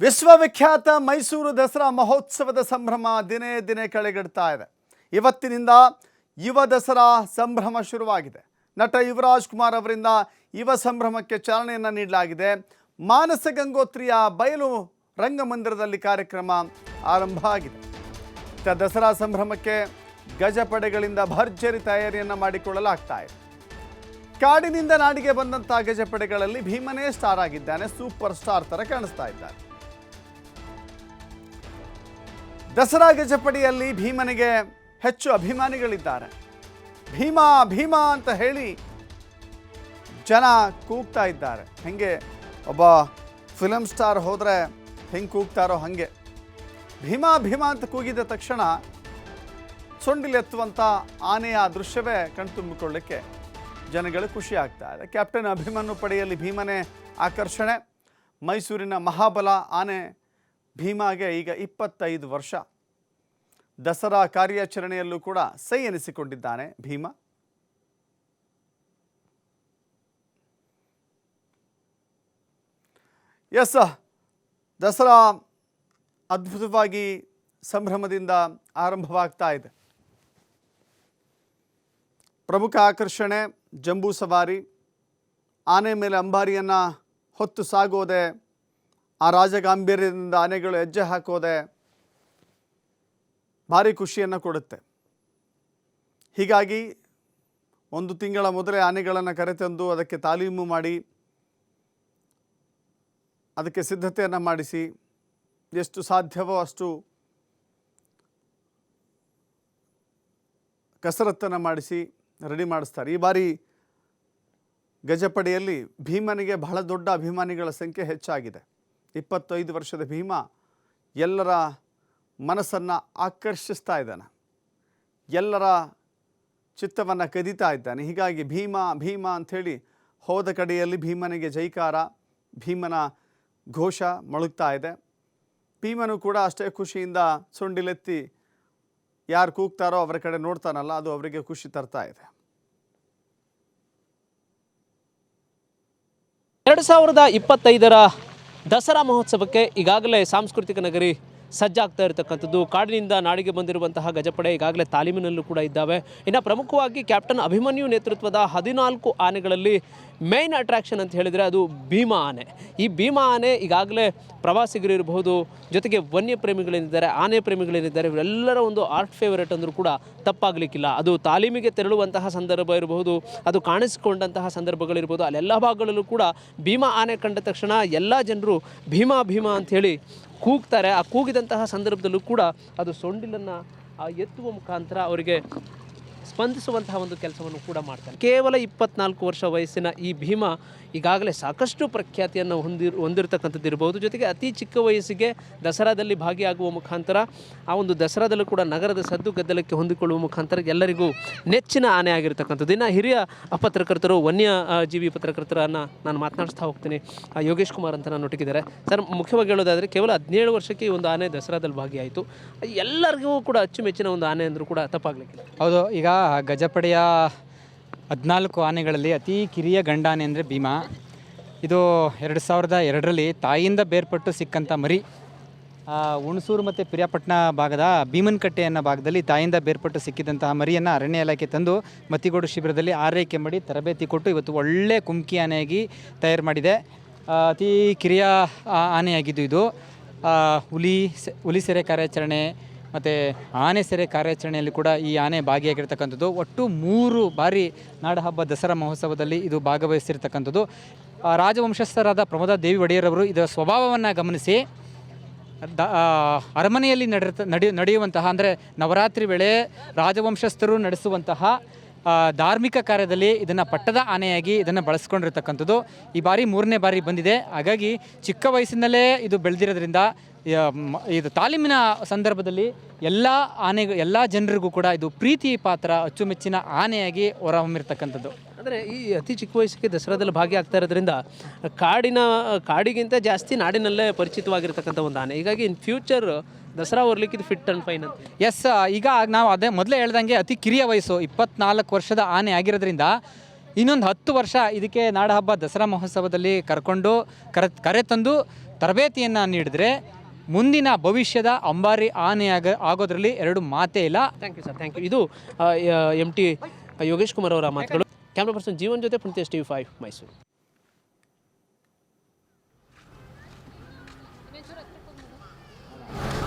ವಿಶ್ವವಿಖ್ಯಾತ ಮೈಸೂರು ದಸರಾ ಮಹೋತ್ಸವದ ಸಂಭ್ರಮ ದಿನೇ ದಿನೇ ಕಳೆಗಡ್ತಾ ಇದೆ. ಇವತ್ತಿನಿಂದ ಯುವ ದಸರಾ ಸಂಭ್ರಮ ಶುರುವಾಗಿದೆ. ನಟ ಯುವರಾಜ್ ಕುಮಾರ್ ಅವರಿಂದ ಯುವ ಸಂಭ್ರಮಕ್ಕೆ ಚಾಲನೆಯನ್ನು ನೀಡಲಾಗಿದೆ. ಮಾನಸ ಗಂಗೋತ್ರಿಯ ಬಯಲು ರಂಗಮಂದಿರದಲ್ಲಿ ಕಾರ್ಯಕ್ರಮ ಆರಂಭ ಆಗಿದೆ. ದಸರಾ ಸಂಭ್ರಮಕ್ಕೆ ಗಜಪಡೆಗಳಿಂದ ಭರ್ಜರಿ ತಯಾರಿಯನ್ನು ಮಾಡಿಕೊಳ್ಳಲಾಗ್ತಾ ಇದೆ. ಕಾಡಿನಿಂದ ನಾಡಿಗೆ ಬಂದಂಥ ಗಜಪಡೆಗಳಲ್ಲಿ ಭೀಮನೇ ಸ್ಟಾರ್ ಆಗಿದ್ದಾನೆ, ಸೂಪರ್ ಸ್ಟಾರ್ ಥರ ಕಾಣಿಸ್ತಾ ಇದ್ದಾನೆ. ದಸರಾ ಗಜಪಡಿಯಲ್ಲಿ ಭೀಮನಿಗೆ ಹೆಚ್ಚು ಅಭಿಮಾನಿಗಳಿದ್ದಾರೆ. ಭೀಮಾ ಭೀಮಾ ಅಂತ ಹೇಳಿ ಜನ ಕೂಗ್ತಾ ಇದ್ದಾರೆ. ಹೆಂಗೆ ಒಬ್ಬ ಫಿಲಮ್ ಸ್ಟಾರ್ ಹೋದರೆ ಹೆಂಗೆ ಕೂಗ್ತಾರೋ ಹಾಗೆ. ಭೀಮಾ ಭೀಮಾ ಅಂತ ಕೂಗಿದ ತಕ್ಷಣ ಸೊಂಡಿಲೆತ್ತುವಂಥ ಆನೆಯ ದೃಶ್ಯವೇ ಕಣ್ತುಂಬಿಕೊಳ್ಳಿಕ್ಕೆ ಜನಗಳು ಖುಷಿ ಆಗ್ತಾ ಇದೆ. ಕ್ಯಾಪ್ಟನ್ ಅಭಿಮನ್ಯು ಪಡೆಯಲ್ಲಿ ಭೀಮನೇ ಆಕರ್ಷಣೆ. ಮೈಸೂರಿನ ಮಹಾಬಲ ಆನೆ ಭೀಮಾಗೆ ಈಗ ಇಪ್ಪತ್ತೈದು ವರ್ಷ. ದಸರಾ ಕಾರ್ಯಾಚರಣೆಯಲ್ಲೂ ಕೂಡ ಸೈ ಎನಿಸಿಕೊಂಡಿದ್ದಾನೆ ಭೀಮ. ಎಸ್ ದಸರಾ ಅದ್ಭುತವಾಗಿ ಸಂಭ್ರಮದಿಂದ ಆರಂಭವಾಗ್ತಾ ಇದೆ. ಪ್ರಮುಖ ಆಕರ್ಷಣೆ ಜಂಬೂ ಸವಾರಿ. ಆನೆ ಮೇಲೆ ಅಂಬಾರಿಯನ್ನು ಹೊತ್ತು ಸಾಗೋದೆ ಆ ರಾಜಗಾಂಭೀರ್ಯದಿಂದ ಆನೆಗಳು ಹೆಜ್ಜೆ ಹಾಕೋದೆ ಭಾರಿ ಖುಷಿಯನ್ನು ಕೊಡುತ್ತೆ. ಹೀಗಾಗಿ ಒಂದು ತಿಂಗಳ ಮೊದಲೇ ಆನೆಗಳನ್ನು ಕರೆತಂದು ಅದಕ್ಕೆ ತಾಲೀಮು ಮಾಡಿ, ಅದಕ್ಕೆ ಸಿದ್ಧತೆಯನ್ನು ಮಾಡಿಸಿ, ಎಷ್ಟು ಸಾಧ್ಯವೋ ಅಷ್ಟು ಕಸರತ್ತನ್ನು ಮಾಡಿಸಿ ರೆಡಿ ಮಾಡಿಸ್ತಾರೆ. ಈ ಬಾರಿ ಗಜಪಡೆಯಲ್ಲಿ ಭೀಮನಿಗೆ ಬಹಳ ದೊಡ್ಡ ಅಭಿಮಾನಿಗಳ ಸಂಖ್ಯೆ ಹೆಚ್ಚಾಗಿದೆ. ಇಪ್ಪತ್ತೈದು ವರ್ಷದ ಭೀಮ ಎಲ್ಲರ ಮನಸ್ಸನ್ನು ಆಕರ್ಷಿಸ್ತಾ ಇದ್ದಾನೆ. ಎಲ್ಲರ ಚಿತ್ತವನ್ನು ಕದೀತಾ ಇದ್ದಾನೆ. ಹೀಗಾಗಿ ಭೀಮ ಭೀಮ ಅಂಥೇಳಿ ಹೋದ ಕಡೆಯಲ್ಲಿ ಭೀಮನಿಗೆ ಜೈಕಾರ, ಭೀಮನ ಘೋಷ ಮೊಳಗ್ತಾ ಇದೆ. ಭೀಮನು ಕೂಡ ಅಷ್ಟೇ ಖುಷಿಯಿಂದ ಸೊಂಡಿಲೆತ್ತಿ ಯಾರು ಕೂಗ್ತಾರೋ ಅವರ ಕಡೆ ನೋಡ್ತಾನಲ್ಲ, ಅದು ಅವರಿಗೆ ಖುಷಿ ತರ್ತಾ ಇದೆ. ಎರಡು ಸಾವಿರದ ಇಪ್ಪತ್ತೈದರ ದಸರಾ ಮಹೋತ್ಸವಕ್ಕೆ ಈಗಾಗಲೇ ಸಾಂಸ್ಕೃತಿಕ ನಗರಿ ಸಜ್ಜಾಗ್ತಾ ಇರತಕ್ಕಂಥದ್ದು. ಕಾಡಿನಿಂದ ನಾಡಿಗೆ ಬಂದಿರುವಂತಹ ಗಜಪಡೆ ಈಗಾಗಲೇ ತಾಲೀಮಿನಲ್ಲೂ ಕೂಡ ಇದ್ದಾವೆ. ಇನ್ನು ಪ್ರಮುಖವಾಗಿ ಕ್ಯಾಪ್ಟನ್ ಅಭಿಮನ್ಯು ನೇತೃತ್ವದ ಹದಿನಾಲ್ಕು ಆನೆಗಳಲ್ಲಿ ಮೇನ್ ಅಟ್ರಾಕ್ಷನ್ ಅಂತ ಹೇಳಿದರೆ ಅದು ಭೀಮಾ ಆನೆ. ಈ ಭೀಮಾ ಆನೆ ಈಗಾಗಲೇ ಪ್ರವಾಸಿಗರು ಇರಬಹುದು, ಜೊತೆಗೆ ವನ್ಯ ಪ್ರೇಮಿಗಳೇನಿದ್ದಾರೆ ಆನೆ ಪ್ರೇಮಿಗಳೇನಿದ್ದಾರೆ ಇವರೆಲ್ಲರ ಒಂದು ಆರ್ಟ್ ಫೇವರೇಟ್ ಅಂದರೂ ಕೂಡ ತಪ್ಪಾಗಲಿಕ್ಕಿಲ್ಲ. ಅದು ತಾಲೀಮಿಗೆ ತೆರಳುವಂತಹ ಸಂದರ್ಭ ಇರಬಹುದು, ಅದು ಕಾಣಿಸಿಕೊಂಡಂತಹ ಸಂದರ್ಭಗಳಿರ್ಬೋದು ಅಲ್ಲೆಲ್ಲ ಭಾಗಗಳಲ್ಲೂ ಕೂಡ ಭೀಮಾ ಆನೆ ಕಂಡ ತಕ್ಷಣ ಎಲ್ಲ ಜನರು ಭೀಮಾ ಭೀಮಾ ಅಂಥೇಳಿ ಕೂಗ್ತಾರೆ. ಆ ಕೂಗಿದಂತಹ ಸಂದರ್ಭದಲ್ಲೂ ಕೂಡ ಅದು ಸೊಂಡಿಲನ್ನು ಎತ್ತುವ ಮುಖಾಂತರ ಅವರಿಗೆ ಸ್ಪಂದಿಸುವಂತಹ ಒಂದು ಕೆಲಸವನ್ನು ಕೂಡ ಮಾಡ್ತಾರೆ. ಕೇವಲ ಇಪ್ಪತ್ನಾಲ್ಕು ವರ್ಷ ವಯಸ್ಸಿನ ಈ ಭೀಮ ಈಗಾಗಲೇ ಸಾಕಷ್ಟು ಪ್ರಖ್ಯಾತಿಯನ್ನು ಹೊಂದಿರ್ ಹೊಂದಿರತಕ್ಕಂಥದ್ದು ಇರಬಹುದು ಜೊತೆಗೆ ಅತಿ ಚಿಕ್ಕ ವಯಸ್ಸಿಗೆ ದಸರಾದಲ್ಲಿ ಭಾಗಿಯಾಗುವ ಮುಖಾಂತರ ಆ ಒಂದು ದಸರಾದಲ್ಲೂ ಕೂಡ ನಗರದ ಸದ್ದು ಗದ್ದಲಕ್ಕೆ ಹೊಂದಿಕೊಳ್ಳುವ ಮುಖಾಂತರ ಎಲ್ಲರಿಗೂ ನೆಚ್ಚಿನ ಆನೆ ಆಗಿರ್ತಕ್ಕಂಥದ್ದು. ಇನ್ನು ಹಿರಿಯ ಪತ್ರಕರ್ತರು ವನ್ಯ ಜೀವಿ ಪತ್ರಕರ್ತರನ್ನು ನಾನು ಮಾತನಾಡಿಸ್ತಾ ಹೋಗ್ತೀನಿ. ಯೋಗೇಶ್ ಕುಮಾರ್ ಅಂತ ನಾನು ಒಟ್ಟಿಗಿದ್ದಾರೆ. ಸರ್, ಮುಖ್ಯವಾಗಿ ಹೇಳೋದಾದರೆ ಕೇವಲ ಹದಿನೇಳು ವರ್ಷಕ್ಕೆ ಈ ಒಂದು ಆನೆ ದಸರಾದಲ್ಲಿ ಭಾಗಿಯಾಯಿತು. ಎಲ್ಲರಿಗೂ ಕೂಡ ಅಚ್ಚುಮೆಚ್ಚಿನ ಒಂದು ಆನೆ ಅಂದರೂ ಕೂಡ ತಪ್ಪಾಗಲಿಕ್ಕಿಲ್ಲ. ಹೌದು, ಈಗ ಗಜಪಡೆಯ ಹದಿನಾಲ್ಕು ಆನೆಗಳಲ್ಲಿ ಅತಿ ಕಿರಿಯ ಗಂಡಾನೆ ಅಂದರೆ ಭೀಮಾ. ಇದು ಎರಡು ಸಾವಿರದ ಎರಡರಲ್ಲಿ ತಾಯಿಯಿಂದ ಬೇರ್ಪಟ್ಟು ಸಿಕ್ಕಂಥ ಮರಿ. ಹುಣಸೂರು ಮತ್ತು ಪಿರಿಯಾಪಟ್ಟಣ ಭಾಗದ ಭೀಮನ್ಕಟ್ಟೆ ಅನ್ನೋ ಭಾಗದಲ್ಲಿ ತಾಯಿಯಿಂದ ಬೇರ್ಪಟ್ಟು ಸಿಕ್ಕಿದಂತಹ ಮರಿಯನ್ನು ಅರಣ್ಯ ಇಲಾಖೆ ತಂದು ಮತ್ತಿಗೋಡು ಶಿಬಿರದಲ್ಲಿ ಆರೈಕೆ ಮಾಡಿ ತರಬೇತಿ ಕೊಟ್ಟು ಇವತ್ತು ಒಳ್ಳೆ ಕುಮ್ಕಿ ಆನೆಯಾಗಿ ತಯಾರು ಮಾಡಿದೆ. ಅತಿ ಕಿರಿಯ ಆನೆಯಾಗಿದ್ದು ಇದು. ಹುಲಿ ಹುಲಿ ಸೆರೆ ಕಾರ್ಯಾಚರಣೆ ಮತ್ತು ಆನೆ ಸೆರೆ ಕಾರ್ಯಾಚರಣೆಯಲ್ಲಿ ಕೂಡ ಈ ಆನೆ ಭಾಗಿಯಾಗಿರ್ತಕ್ಕಂಥದ್ದು. ಒಟ್ಟು ಮೂರು ಬಾರಿ ನಾಡಹಬ್ಬ ದಸರಾ ಮಹೋತ್ಸವದಲ್ಲಿ ಇದು ಭಾಗವಹಿಸಿರ್ತಕ್ಕಂಥದ್ದು. ರಾಜವಂಶಸ್ಥರಾದ ಪ್ರಮೋದ ದೇವಿ ಒಡೆಯರವರು ಇದರ ಸ್ವಭಾವವನ್ನು ಗಮನಿಸಿ, ದ ಅರಮನೆಯಲ್ಲಿ ನಡೆತ ನಡೆ ನಡೆಯುವಂತಹ ಅಂದರೆ ನವರಾತ್ರಿ ವೇಳೆ ರಾಜವಂಶಸ್ಥರು ನಡೆಸುವಂತಹ ಧಾರ್ಮಿಕ ಕಾರ್ಯದಲ್ಲಿ ಇದನ್ನು ಪಟ್ಟದ ಆನೆಯಾಗಿ ಇದನ್ನು ಬಳಸ್ಕೊಂಡಿರ್ತಕ್ಕಂಥದ್ದು ಈ ಬಾರಿ ಮೂರನೇ ಬಾರಿ ಬಂದಿದೆ. ಹಾಗಾಗಿ ಚಿಕ್ಕ ವಯಸ್ಸಿನಲ್ಲೇ ಇದು ಬೆಳೆದಿರೋದ್ರಿಂದ ಇದು ತಾಲೀಮಿನ ಸಂದರ್ಭದಲ್ಲಿ ಎಲ್ಲ ಆನೆ ಎಲ್ಲ ಜನರಿಗೂ ಕೂಡ ಇದು ಪ್ರೀತಿ ಪಾತ್ರ ಅಚ್ಚುಮೆಚ್ಚಿನ ಆನೆಯಾಗಿ ಹೊರಹೊಮ್ಮಿರ್ತಕ್ಕಂಥದ್ದು. ಅಂದರೆ ಈ ಅತಿ ಚಿಕ್ಕ ವಯಸ್ಸಿಗೆ ದಸರಾದಲ್ಲಿ ಭಾಗಿಯಾಗ್ತಾ ಇರೋದ್ರಿಂದ ಕಾಡಿನ, ಕಾಡಿಗಿಂತ ಜಾಸ್ತಿ ನಾಡಿನಲ್ಲೇ ಪರಿಚಿತವಾಗಿರ್ತಕ್ಕಂಥ ಒಂದು ಆನೆ. ಹೀಗಾಗಿ ಇನ್ ಫ್ಯೂಚರ್ ದಸರಾ ಓರ್ಲಿಕ್ಕೆ ಇದು ಫಿಟ್ ಅಂಡ್ ಫೈನ್ ಅಂತ ಎಸ್ ಈಗ ನಾವು ಅದೇ ಮೊದಲೇ ಹೇಳ್ದಂಗೆ ಅತಿ ಕಿರಿಯ ವಯಸ್ಸು ಇಪ್ಪತ್ನಾಲ್ಕು ವರ್ಷದ ಆನೆ ಆಗಿರೋದ್ರಿಂದ ಇನ್ನೊಂದು ಹತ್ತು ವರ್ಷ ಇದಕ್ಕೆ ನಾಡಹಬ್ಬ ದಸರಾ ಮಹೋತ್ಸವದಲ್ಲಿ ಕರ್ಕೊಂಡು ಕರೆ ಕರೆ ತಂದು ತರಬೇತಿಯನ್ನು ನೀಡಿದ್ರೆ ಮುಂದಿನ ಭವಿಷ್ಯದ ಅಂಬಾರಿ ಆನೆಯಾಗ ಆಗೋದ್ರಲ್ಲಿ ಎರಡು ಮಾತೇ ಇಲ್ಲ. Thank you sir thank you ಇದು ಎಂ ಟಿ ಯೋಗೇಶ್ ಕುಮಾರ್ ಅವರ ಮಾತುಗಳು. ಕ್ಯಾಮ್ರಾ ಪರ್ಸನ್ ಜೀವನ್ ಜೊತೆ ಪುಣ್ಯಸ್ ಟಿ ವಿ ಫೈವ್ ಮೈಸೂರು